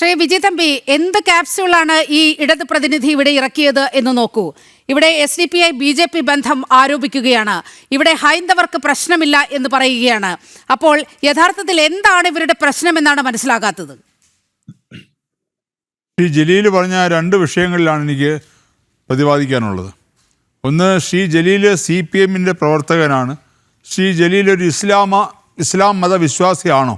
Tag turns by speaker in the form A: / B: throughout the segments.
A: ശ്രീ വിജി തമ്പി എന്ത് ക്യാപ്സ്യൂളാണ് ഈ ഇടത് പ്രതിനിധി ഇവിടെ ഇറക്കിയത് എന്ന് നോക്കൂ. ഇവിടെ S D P I B J P ബന്ധം ആരോപിക്കുകയാണ്. ഇവിടെ ഹൈന്ദവർക്ക് പ്രശ്നമില്ല എന്ന് പറയുകയാണ്. അപ്പോൾ യഥാർത്ഥത്തിൽ എന്താണ് ഇവരുടെ പ്രശ്നം എന്നാണ് മനസ്സിലാകാത്തത്?
B: ശ്രീ ജലീൽ പറഞ്ഞ രണ്ട് വിഷയങ്ങളിലാണ് എനിക്ക് പ്രതിപാദിക്കാനുള്ളത്. ഒന്ന് ശ്രീ ജലീൽ സി പി എമ്മിന്റെ പ്രവർത്തകനാണ്. ശ്രീ ജലീൽ ഒരു ഇസ്ലാമ ഇസ്ലാം മതവിശ്വാസിയാണോ?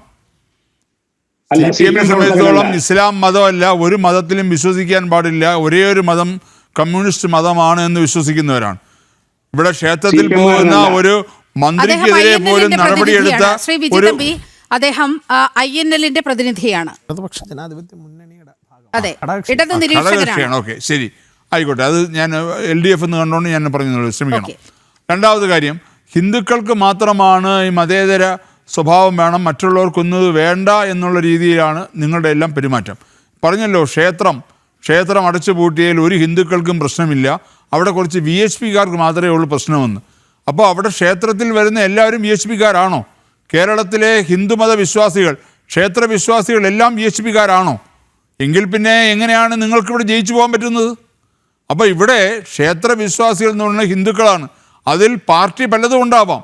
B: സി എമ്മിനെ സംബന്ധിച്ചിടത്തോളം ഇസ്ലാം മതമല്ല ഒരു മതത്തിലും വിശ്വസിക്കാൻ പാടില്ല ഒരേ ഒരു മതം കമ്മ്യൂണിസ്റ്റ് മതമാണ് എന്ന് വിശ്വസിക്കുന്നവരാണ്. ഇവിടെ ക്ഷേത്രത്തിൽ പോകുന്ന ഒരു മന്ത്രിക്കെതിരെ പോലും നടപടിയെടുത്ത ഒരു
A: അദ്ദേഹം ഐ എൻ എല്ലിന്റെ പ്രതിനിധിയാണ്.
C: ഇടതുപക്ഷ ജനാധിപത്യ മുന്നണിയുടെ
A: അതെ. ഇടത് നിരീക്ഷകനാണ്.
B: ഓക്കെ ശരി. ആയിക്കോട്ടെ അത് ഞാൻ എൽ ഡി എഫ് എന്ന് കണ്ടുകൊണ്ട് ഞാൻ പറഞ്ഞു ശ്രമിക്കണം. രണ്ടാമത് കാര്യം ഹിന്ദുക്കൾക്ക് മാത്രമാണ് ഈ മതേതര സ്വഭാവം വേണം മറ്റുള്ളവർക്കൊന്നും വേണ്ട എന്നുള്ള രീതിയിലാണ് നിങ്ങളുടെ എല്ലാം പെരുമാറ്റം. പറഞ്ഞല്ലോ ക്ഷേത്രം ക്ഷേത്രം അടച്ചു പൂട്ടിയാൽ ഒരു ഹിന്ദുക്കൾക്കും പ്രശ്നമില്ല. അവിടെ കുറച്ച് വി എച്ച് പിക്കാർക്ക് മാത്രമേ ഉള്ളൂ പ്രശ്നമെന്ന്. അപ്പോൾ അവിടെ ക്ഷേത്രത്തിൽ വരുന്ന എല്ലാവരും വി എച്ച് പിക്കാരാണോ? കേരളത്തിലെ ഹിന്ദുമത വിശ്വാസികൾ ക്ഷേത്ര വിശ്വാസികൾ എല്ലാം വി എച്ച് പിക്കാരാണോ? എങ്കിൽ പിന്നെ എങ്ങനെയാണ് നിങ്ങൾക്കിവിടെ ജയിച്ചു പോകാൻ പറ്റുന്നത്? അപ്പോൾ ഇവിടെ ക്ഷേത്ര വിശ്വാസികൾ എന്ന് പറയുന്നത് ഹിന്ദുക്കളാണ്. അതിൽ പാർട്ടി പലതും ഉണ്ടാവാം.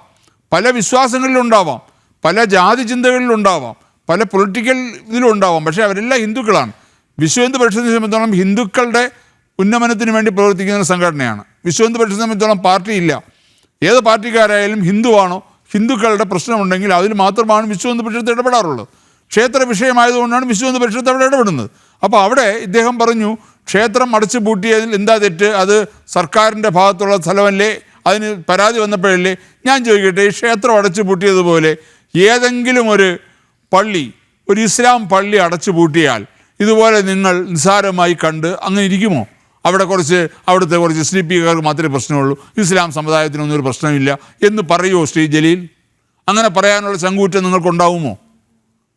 B: പല വിശ്വാസങ്ങളിലുണ്ടാവാം പല ജാതി ചിന്തകളിലുണ്ടാവാം പല പൊളിറ്റിക്കൽ ഇതിലും ഉണ്ടാവാം. പക്ഷേ അവരെല്ലാം ഹിന്ദുക്കളാണ്. വിശ്വ ഹിന്ദു പരിഷത്തിനെ സംബന്ധിച്ചോളം ഹിന്ദുക്കളുടെ ഉന്നമനത്തിന് വേണ്ടി പ്രവർത്തിക്കുന്ന സംഘടനയാണ്. വിശ്വ ഹിന്ദു പരിഷത്തിനെ സംബന്ധിച്ചോളം പാർട്ടിയില്ല ഏത് പാർട്ടിക്കാരായാലും ഹിന്ദുവാണോ ഹിന്ദുക്കളുടെ പ്രശ്നമുണ്ടെങ്കിൽ അതിൽ മാത്രമാണ് വിശ്വ ഹിന്ദു പരിഷത്ത് ഇടപെടാറുള്ളത്. ക്ഷേത്ര വിഷയമായതുകൊണ്ടാണ് വിശ്വ ഹിന്ദു പരിഷത്ത് അവിടെ ഇടപെടുന്നത്. അപ്പോൾ അവിടെ ഇദ്ദേഹം പറഞ്ഞു ക്ഷേത്രം അടച്ചു പൂട്ടിയതിൽ എന്താ തെറ്റ്? അത് സർക്കാരിന്റെ ഭാഗത്തുള്ള സ്ഥലമല്ലേ? അതിന് പരാതി വന്നപ്പോഴല്ലേ? ഞാൻ ചോദിക്കട്ടെ ഈ ക്ഷേത്രം അടച്ചു പൂട്ടിയതുപോലെ ഏതെങ്കിലും ഒരു പള്ളി ഒരു ഇസ്ലാം പള്ളി അടച്ചു പൂട്ടിയാൽ ഇതുപോലെ നിങ്ങൾ നിസ്സാരമായി കണ്ട് അങ്ങനെ ഇരിക്കുമോ? അവിടെ കുറച്ച് അവിടുത്തെ കുറച്ച് എസ് ഡി പിക്കാർക്ക് മാത്രമേ പ്രശ്നമുള്ളൂ. ഇസ്ലാം സമുദായത്തിനൊന്നും ഒരു പ്രശ്നമില്ല. എന്ന് പറയുമോ ശ്രീ ജലീൽ? അങ്ങനെ പറയാനുള്ള ചങ്കൂറ്റം നിങ്ങൾക്കുണ്ടാവുമോ?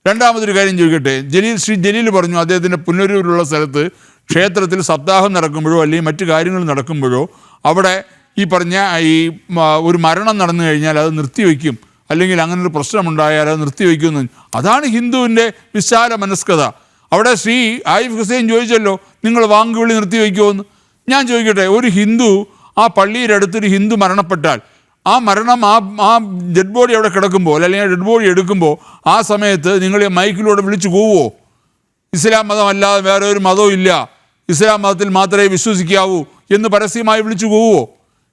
B: രണ്ടാമതൊരു കാര്യം ചോദിക്കട്ടെ. ജലീൽ ശ്രീ ജലീൽ പറഞ്ഞു അദ്ദേഹത്തിന്റെ പുനരൂരുള്ള സ്ഥലത്ത് ക്ഷേത്രത്തിൽ സപ്താഹം നടക്കുമ്പോഴോ അല്ലെങ്കിൽ മറ്റു കാര്യങ്ങൾ നടക്കുമ്പോഴോ അവിടെ ഈ പറഞ്ഞ ഈ ഒരു മരണം നടന്നു കഴിഞ്ഞാൽ അത് നിർത്തിവെക്കും അല്ലെങ്കിൽ അങ്ങനെ ഒരു പ്രശ്നമുണ്ടായാൽ അത് നിർത്തിവെക്കുന്നു അതാണ് ഹിന്ദുവിന്റെ വിശാല മനസ്കത അവിടെ ശ്രീ ആയിഫ് ഹുസൈൻ ചോദിച്ചല്ലോ നിങ്ങൾ വാങ്കുവിളി നിർത്തിവെക്കുമെന്ന് ഞാൻ ചോദിക്കട്ടെ ഒരു ഹിന്ദു ആ പള്ളിയുടെ അടുത്തൊരു ഹിന്ദു മരണപ്പെട്ടാൽ ആ മരണം ആ ആ ഡെഡ് ബോഡി അവിടെ കിടക്കുമ്പോൾ അല്ലെങ്കിൽ ഡെഡ് ബോഡി എടുക്കുമ്പോൾ ആ സമയത്ത് നിങ്ങൾ മൈക്കിലൂടെ വിളിച്ചു പോവുമോ ഇസ്ലാം മതമല്ലാതെ വേറെ ഒരു മതവും ഇല്ല. ഇസ്ലാം മതത്തിൽ മാത്രമേ വിശ്വസിക്കാവൂ എന്ന് പരസ്യമായി വിളിച്ചു പോവുമോ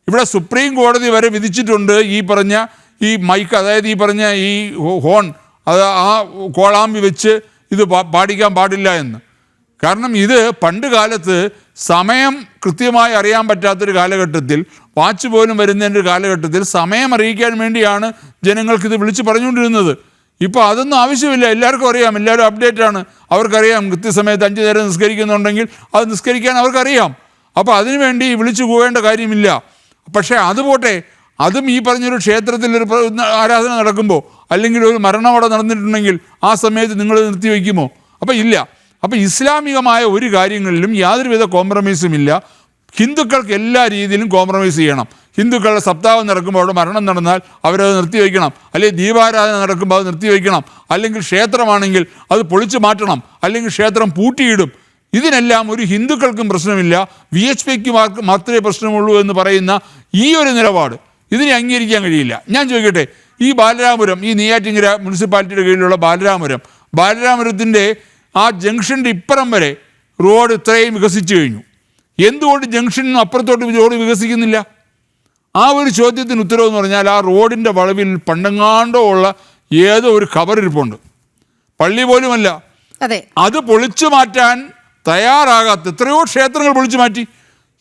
B: ഇവിടെ സുപ്രീം കോടതി വരെ വിധിച്ചിട്ടുണ്ട് ഈ പറഞ്ഞ ഈ മൈക്ക് അതായത് ഈ പറഞ്ഞ ഈ ഹോൺ അത് ആ കോളാമ്പി വെച്ച് ഇത് പാടിക്കാൻ പാടില്ല എന്ന്. കാരണം ഇത് പണ്ട് കാലത്ത് സമയം കൃത്യമായി അറിയാൻ പറ്റാത്തൊരു കാലഘട്ടത്തിൽ വാച്ച് പോലും വരുന്നതിന്റെ ഒരു കാലഘട്ടത്തിൽ സമയം അറിയിക്കാൻ വേണ്ടിയാണ് ജനങ്ങൾക്ക് ഇത് വിളിച്ച് പറഞ്ഞുകൊണ്ടിരുന്നത്. ഇപ്പോൾ അതൊന്നും ആവശ്യമില്ല. എല്ലാവർക്കും അറിയാം. എല്ലാവരും അപ്ഡേറ്റ് ആണ് അവർക്കറിയാം. കൃത്യസമയത്ത് അഞ്ച് നേരം നിസ്കരിക്കുന്നുണ്ടെങ്കിൽ അത് നിസ്കരിക്കാൻ അവർക്കറിയാം. അപ്പോൾ അതിനുവേണ്ടി വിളിച്ചു പോകേണ്ട കാര്യമില്ല. പക്ഷേ അത് പോട്ടെ അതും ഈ പറഞ്ഞൊരു ക്ഷേത്രത്തിൽ ഒരു ആരാധന നടക്കുമ്പോൾ അല്ലെങ്കിൽ ഒരു മരണം അവിടെ നടന്നിട്ടുണ്ടെങ്കിൽ ആ സമയത്ത് നിങ്ങൾ നിർത്തിവെക്കുമോ അപ്പോൾ ഇല്ല. അപ്പോൾ ഇസ്ലാമികമായ ഒരു കാര്യങ്ങളിലും യാതൊരുവിധ കോംപ്രമൈസും ഇല്ല. ഹിന്ദുക്കൾക്ക് എല്ലാ രീതിയിലും കോംപ്രമൈസ് ചെയ്യണം. ഹിന്ദുക്കളുടെ സപ്താഹം നടക്കുമ്പോൾ അവിടെ മരണം നടന്നാൽ അവരത് നിർത്തിവെക്കണം അല്ലെങ്കിൽ ദീപാരാധന നടക്കുമ്പോൾ അത് നിർത്തിവെക്കണം അല്ലെങ്കിൽ ക്ഷേത്രമാണെങ്കിൽ അത് പൊളിച്ചു മാറ്റണം. അല്ലെങ്കിൽ ക്ഷേത്രം പൂട്ടിയിടും. ഇതിനെല്ലാം ഒരു ഹിന്ദുക്കൾക്കും പ്രശ്നമില്ല. വി എച്ച് പിക്ക് മാത്രമേ പ്രശ്നമുള്ളൂ എന്ന് പറയുന്ന ഈ ഒരു നിലപാട്. ഇതിനെ അംഗീകരിക്കാൻ കഴിയില്ല. ഞാൻ ചോദിക്കട്ടെ ഈ ബാലരാമപുരം ഈ നെയ്യാറ്റിങ്കര മുനിസിപ്പാലിറ്റിയുടെ കീഴിലുള്ള ബാലരാമപുരം ബാലരാമപുരത്തിന്റെ ആ ജംഗ്ഷന്റെ ഇപ്പുറം വരെ റോഡ് ഇത്രയും വികസിച്ചു കഴിഞ്ഞു. എന്തുകൊണ്ട് ജംഗ്ഷനും അപ്പുറത്തോട്ട് റോഡ് വികസിക്കുന്നില്ല? ആ ഒരു ചോദ്യത്തിന് ഉത്തരവെന്ന് പറഞ്ഞാൽ ആ റോഡിന്റെ വളവിൽ പണ്ടങ്ങാണ്ടോ ഉള്ള ഏതോ ഒരു കവറിരിപ്പുണ്ട്. പള്ളി പോലുമല്ല.
A: അതെ.
B: അത് പൊളിച്ചു മാറ്റാൻ തയ്യാറാകാത്ത എത്രയോ ക്ഷേത്രങ്ങൾ പൊളിച്ചു മാറ്റി.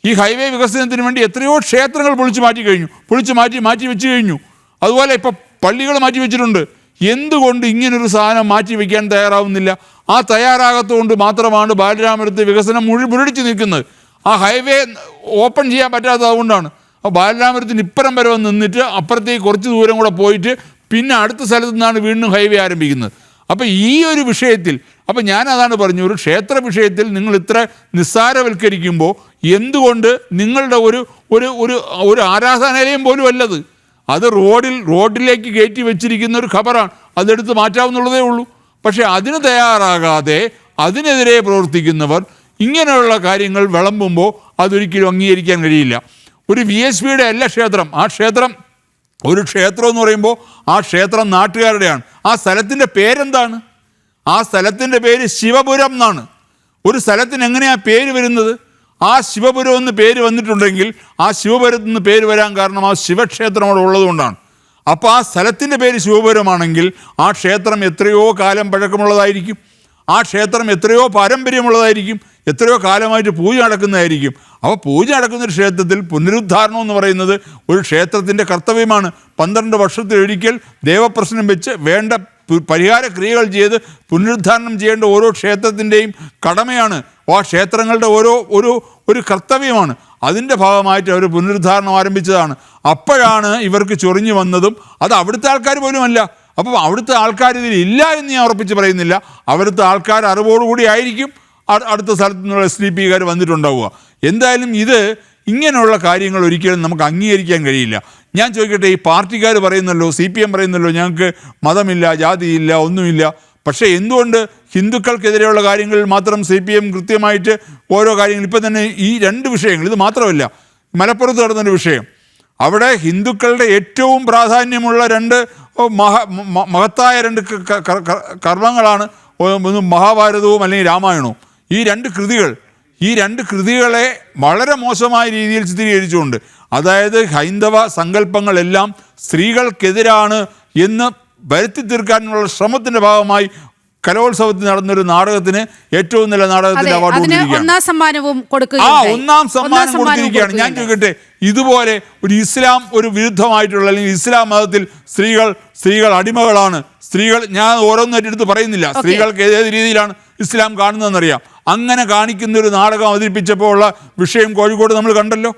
B: ഈ ഹൈവേ വികസനത്തിന് വേണ്ടി എത്രയോ ക്ഷേത്രങ്ങൾ പൊളിച്ചു മാറ്റി കഴിഞ്ഞു. പൊളിച്ചു മാറ്റി മാറ്റി വെച്ച് കഴിഞ്ഞു. അതുപോലെ ഇപ്പം പള്ളികൾ മാറ്റി വെച്ചിട്ടുണ്ട്. എന്തുകൊണ്ട് ഇങ്ങനൊരു സാധനം മാറ്റി വെക്കാൻ തയ്യാറാവുന്നില്ല? ആ തയ്യാറാകത്തുകൊണ്ട് മാത്രമാണ് ബാലരാമപുരത്തെ വികസനം മുഴുവൻ മുരടിച്ച് നിൽക്കുന്നത്. ആ ഹൈവേ ഓപ്പൺ ചെയ്യാൻ പറ്റാത്തതുകൊണ്ടാണ്. അപ്പോൾ ബാലരാമപുരത്തിന് ഇപ്പുറം വരെ വന്ന് നിന്നിട്ട് അപ്പുറത്തേക്ക് കുറച്ച് ദൂരം കൂടെ പോയിട്ട് പിന്നെ അടുത്ത സ്ഥലത്തു നിന്നാണ് വീണ്ടും ഹൈവേ ആരംഭിക്കുന്നത്. അപ്പോൾ ഈ ഒരു വിഷയത്തിൽ അപ്പോൾ ഞാൻ അതാണ് പറഞ്ഞു ഒരു ക്ഷേത്ര വിഷയത്തിൽ നിങ്ങൾ ഇത്ര നിസ്സാരവൽക്കരിക്കുമ്പോൾ എന്തുകൊണ്ട് നിങ്ങളുടെ ഒരു ഒരു ഒരു ഒരു ആരാധനാലയം പോലും അല്ലത്? അത് റോഡിൽ റോഡിലേക്ക് കയറ്റി വെച്ചിരിക്കുന്ന ഒരു ഖബറാണ്. അതെടുത്ത് മാറ്റാവുന്നുള്ളതേ ഉള്ളൂ. പക്ഷേ അതിന് തയ്യാറാകാതെ അതിനെതിരെ പ്രവർത്തിക്കുന്നവർ ഇങ്ങനെയുള്ള കാര്യങ്ങൾ വിളമ്പുമ്പോൾ അതൊരിക്കലും അംഗീകരിക്കാൻ കഴിയില്ല. ഒരു വി എസ് പിയുടെ അല്ല ക്ഷേത്രം ആ ക്ഷേത്രം ഒരു ക്ഷേത്രം എന്ന് പറയുമ്പോൾ ആ ക്ഷേത്രം നാട്ടുകാരുടെയാണ്. ആ സ്ഥലത്തിന്റെ പേരെന്താണ്? ആ സ്ഥലത്തിന്റെ പേര് ശിവപുരം എന്നാണ്. ഒരു സ്ഥലത്തിന് എങ്ങനെയാണ് പേര് വരുന്നത്? ആ ശിവപുരം എന്ന് പേര് വന്നിട്ടുണ്ടെങ്കിൽ ആ ശിവപുരത്ത് നിന്ന് പേര് വരാൻ കാരണം ആ ശിവക്ഷേത്രം അവിടെ ഉള്ളതുകൊണ്ടാണ് അപ്പോൾ ആ സ്ഥലത്തിന്റെ പേര് ശിവപുരമാണെങ്കിൽ ആ ക്ഷേത്രം എത്രയോ കാലം പഴക്കമുള്ളതായിരിക്കും. ആ ക്ഷേത്രം എത്രയോ പാരമ്പര്യമുള്ളതായിരിക്കും. എത്രയോ കാലമായിട്ട് പൂജ നടക്കുന്നതായിരിക്കും. അപ്പോൾ പൂജ നടക്കുന്ന ഒരു ക്ഷേത്രത്തിൽ പുനരുദ്ധാരണം എന്ന് പറയുന്നത് ഒരു ക്ഷേത്രത്തിന്റെ കർത്തവ്യമാണ്. പന്ത്രണ്ട് വർഷത്തിലൊരിക്കൽ ദേവപ്രശ്നം വെച്ച് വേണ്ട പരിഹാര ക്രിയകൾ ചെയ്ത് പുനരുദ്ധാരണം ചെയ്യേണ്ട ഓരോ ക്ഷേത്രത്തിന്റെയും കടമയാണ്. ആ ക്ഷേത്രങ്ങളുടെ ഓരോ ഒരു ഒരു കർത്തവ്യമാണ്. അതിന്റെ ഭാഗമായിട്ട് അവർ പുനരുദ്ധാരണം ആരംഭിച്ചതാണ്. അപ്പോഴാണ് ഇവർക്ക് ചൊറിഞ്ഞു വന്നതും അത് അവിടുത്തെ ആൾക്കാർ പോലുമല്ല. അപ്പം അവിടുത്തെ ആൾക്കാർ ഇതിൽ ഇല്ല എന്ന് ഞാൻ ഉറപ്പിച്ച് പറയുന്നില്ല. അവിടുത്തെ ആൾക്കാർ അറിവോടുകൂടി ആയിരിക്കും. അടുത്ത സ്ഥലത്തു നിന്നുള്ള എസ് ഡി പിക്കാർ വന്നിട്ടുണ്ടാവുക. എന്തായാലും ഇത് ഇങ്ങനെയുള്ള കാര്യങ്ങൾ ഒരിക്കലും നമുക്ക് അംഗീകരിക്കാൻ കഴിയില്ല. ഞാൻ ചോദിക്കട്ടെ ഈ പാർട്ടിക്കാർ പറയുന്നല്ലോ സി പി എം പറയുന്നല്ലോ ഞങ്ങൾക്ക് മതമില്ല ജാതിയില്ല ഒന്നുമില്ല. പക്ഷേ എന്തുകൊണ്ട് ഹിന്ദുക്കൾക്കെതിരെയുള്ള കാര്യങ്ങളിൽ മാത്രം സി പി എം കൃത്യമായിട്ട് ഓരോ കാര്യങ്ങൾ ഇപ്പം തന്നെ ഈ രണ്ട് വിഷയങ്ങൾ ഇത് മാത്രമല്ല മലപ്പുറത്ത് നടന്നൊരു വിഷയം. അവിടെ ഹിന്ദുക്കളുടെ ഏറ്റവും പ്രാധാന്യമുള്ള രണ്ട് മഹ മഹത്തായ രണ്ട് കർമ്മങ്ങളാണ് മഹാഭാരതവും അല്ലെങ്കിൽ രാമായണവും. ഈ രണ്ട് കൃതികൾ ഈ രണ്ട് കൃതികളെ വളരെ മോശമായ രീതിയിൽ ചിത്രീകരിച്ചുകൊണ്ട് അതായത് ഹൈന്ദവ സങ്കല്പങ്ങളെല്ലാം സ്ത്രീകൾക്കെതിരാണ് എന്ന് വരുത്തി തീർക്കാനുള്ള ശ്രമത്തിന്റെ ഭാഗമായി കലോത്സവത്തിൽ നടന്നൊരു നാടകത്തിന് ഏറ്റവും നല്ല നാടകത്തിന് അവാർഡ് കൊടുത്തിരിക്കുകയാണ്. ആ ഒന്നാം സമ്മാനം കൊടുത്തിരിക്കുകയാണ്. ഞാൻ. ചോദിക്കട്ടെ ഇതുപോലെ ഒരു ഇസ്ലാം ഒരു വിരുദ്ധമായിട്ടുള്ള അല്ലെങ്കിൽ ഇസ്ലാം മതത്തിൽ സ്ത്രീകൾ സ്ത്രീകൾ അടിമകളാണ്. സ്ത്രീകൾ ഞാൻ ഓരോന്നായിട്ട് എടുത്ത് പറയുന്നില്ല. സ്ത്രീകൾക്ക് ഏത് രീതിയിലാണ് ഇസ്ലാം കാണുന്നതെന്നറിയാം. അങ്ങനെ കാണിക്കുന്ന ഒരു നാടകം അവതരിപ്പിച്ചപ്പോൾ ഉള്ള വിഷയം കോഴിക്കോട് നമ്മൾ കണ്ടല്ലോ.